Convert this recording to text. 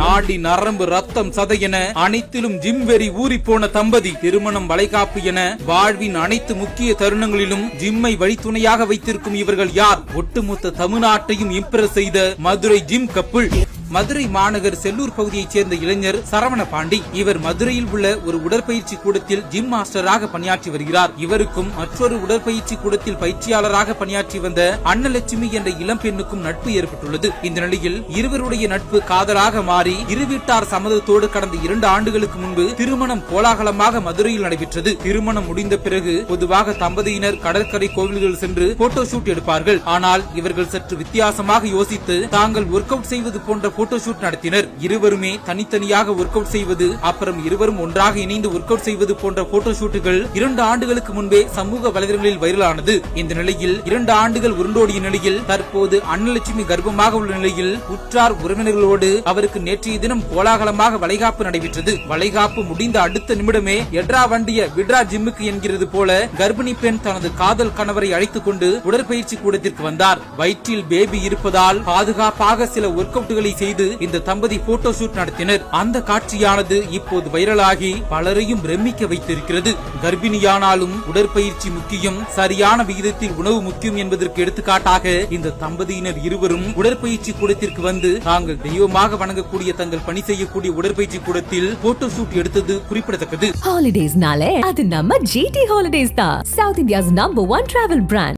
நாடி நரம்பு ரத்தம் சதை என அனைத்திலும் ஜிம் வெறி ஊறி போன தம்பதி. திருமணம் வளைகாப்பு என வாழ்வின் அனைத்து முக்கிய தருணங்களிலும் ஜிம்மை வழித்துணையாக வைத்திருக்கும் இவர்கள் யார்? ஒட்டுமொத்த தமிழ்நாட்டையும் இம்ப்ரெஸ் செய்த மதுரை ஜிம் கப்புள் மதுரை மாநகர் செல்லூர் பகுதியைச் சேர்ந்த இளைஞர் சரவண பாண்டி இவர் மதுரையில் உள்ள ஒரு உடற்பயிற்சி கூடத்தில் ஜிம் மாஸ்டராக பணியாற்றி வருகிறார். இவருக்கும் மற்றொரு உடற்பயிற்சி கூடத்தில் பயிற்சியாளராக பணியாற்றி வந்த அன்னலட்சுமி என்ற இளம் பெண்ணுக்கும் நட்பு ஏற்பட்டுள்ளது. இந்த நிலையில் இருவருடைய நட்பு காதலாக மாறி இரு வீட்டார் சம்மதத்தோடு கடந்த இரண்டு ஆண்டுகளுக்கு முன்பு திருமணம் கோலாகலமாக மதுரையில் நடைபெற்றது. திருமணம் முடிந்த பிறகு பொதுவாக தம்பதியினர் கடற்கரை கோவில்கள் சென்று போட்டோ ஷூட் எடுப்பார்கள். ஆனால் இவர்கள் சற்று வித்தியாசமாக யோசித்து தாங்கள் ஒர்க் அவுட் செய்வது போன்ற போட்டோ ஷூட் நடத்தினர். இருவருமே தனித்தனியாக ஒர்க் அவுட் செய்வது அப்புறம் இருவரும் ஒன்றாக இணைந்து ஒர்க் அவுட் செய்வது போன்ற போட்டோ ஷூட்டுகள் இரண்டு ஆண்டுகளுக்கு முன்பே சமூக வலைதளங்களில் வைரலானது இந்த நிலையில் இரண்டு ஆண்டுகள் உருண்டோடிய நிலையில் தற்போது அன்னலட்சுமி கர்ப்பமாக உள்ள நிலையில் உற்றார் உறவினர்களோடு அவருக்கு நேற்றைய தினம் கோலாகலமாக வளைகாப்பு நடைபெற்றது. வளைகாப்பு முடிந்த அடுத்த நிமிடமே எட்ரா வண்டிய விட்ரா ஜிம்முக்கு என்கிறது போல கர்ப்பிணி பெண் தனது காதல் கணவரை அழைத்துக் கொண்டு உடற்பயிற்சி கூடத்திற்கு வந்தார். வயிற்றில் பேபி இருப்பதால் பாதுகாப்பாக சில ஒர்க் அவுட்டுகளை செய்து இந்த தம்பதி போட்டோ ஷூட் நடத்தினர். அந்த காட்சியானது இப்போது வைரலாகி பலரையும் பிரமிக்க வைத்திருக்கிறது. கர்ப்பிணியானாலும் உடற்பயிற்சி முக்கியம் சரியான விகிதத்தில் உணவு முக்கியம் என்பதற்கு எடுத்துக்காட்டாக இந்த தம்பதியினர் இருவரும் உடற்பயிற்சி கூடத்திற்கு வந்து தாங்கள் தெய்வமாக வணங்கக்கூடிய தங்கள் பணி செய்யக்கூடிய உடற்பயிற்சி கூடத்தில் போட்டோ ஷூட் எடுத்தது குறிப்பிடத்தக்கது. ஹாலிடேஸ்னாலே அது நம்ம ஜிடி ஹாலிடேஸ் தான். South India's number one travel brand